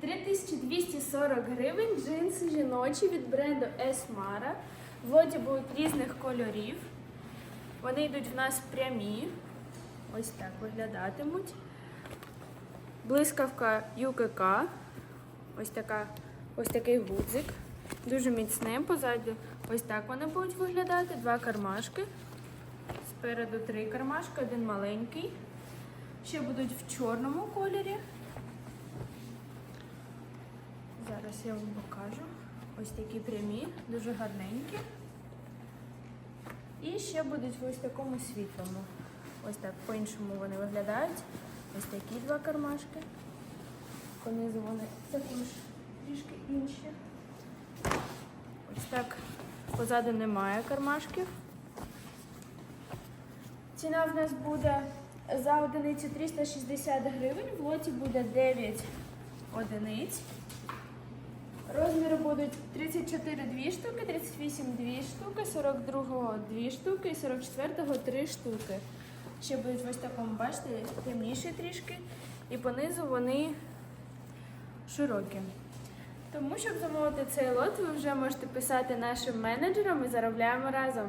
3240 гривень джинси жіночі від бренду Esmara. В будуть різних кольорів. Вони йдуть в нас прямі. Ось так виглядатимуть. Блискавка ЮКК. Ось така, ось такий гудзик. Дуже міцне позаду. Ось так вони будуть виглядати. Два кармашки. Спереду три кармашки, один маленький. Ще будуть в чорному кольорі. Зараз я вам покажу. Ось такі прямі, дуже гарненькі. І ще будуть в ось такому світлому. Ось так по-іншому вони виглядають. Ось такі два кармашки. Понизу вони також трішки інші. Ось так позаду немає кармашків. Ціна в нас буде за одиницю 360 гривень, в лоті буде 9 одиниць. Будуть 34 2 штуки, 38 2 штуки, 42 2 штуки і 44 3 штуки. Ще будуть ось такому, бачите, темніші трішки. І понизу вони широкі. Тому, щоб замовити цей лот, ви вже можете писати нашим менеджерам і заробляємо разом.